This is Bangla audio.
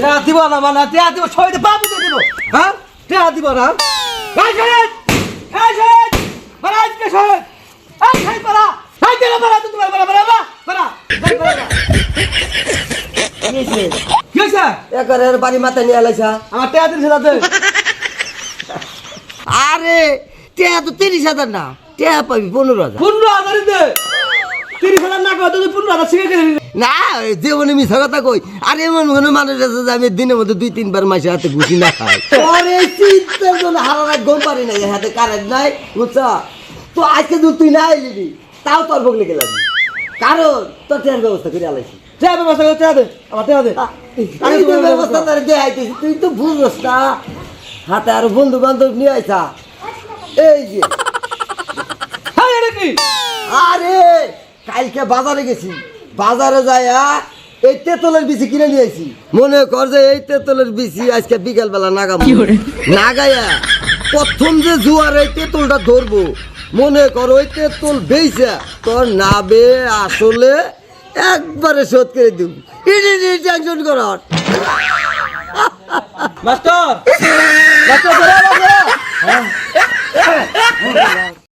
টেয়া দিব না মানে টেয়া দিব সবাই বাবু দিয়ে দিব। হ্যাঁ? টেয়া দিব না। বাড়ি! মাথায় নিয়ে আলাইছা আমার টেয়া দিন আরে টেয়া তো তিরিশ হাজার না টেয়া পাবি পনেরো হাজার। পনেরো হাজার তিরিশ হাজার না কত পনেরো হাজার শিখে গেলি না। জীবনে মিশা কথা কই। আর এমন কোনো মানুষ আছে যে আমি দিনের মধ্যে দুই তিনবার মাসে হাতে ঘুষি না খাই? পরে চিন্তার জন্য হারা রাত ঘুম পারি না হাতে কারেন্ট নাই বুঝছ? তো আজকে যদি তুই না এলিবি তাও তোর ভোগ লেগে লাগবে। কারণ তোর ব্যবস্থা করে আলাইছি। ব্যবস্থা করে আমার আমি তো ব্যবস্থা তোর দেখাইতেছি তুই তো না। হাতে আর বন্ধু বান্ধব নিয়ে আইসা। এই যে। আরে কালকে বাজারে গেছি। বাজারে যাইয়া এই তেতলের বিচি কিনে নিয়ে আইছি। মনে কর যে এই তেতলের বিচি আজকে বিকাল বেলা নাগাম নাগায়া প্রথম যে জুয়ার এই তেতলটা ধরবো মনে কর ওই তেতল বেইছে। তোর নাবে আসলে একবারে শোধ করে দিব। ইডি টেনশন করার মাস্টার!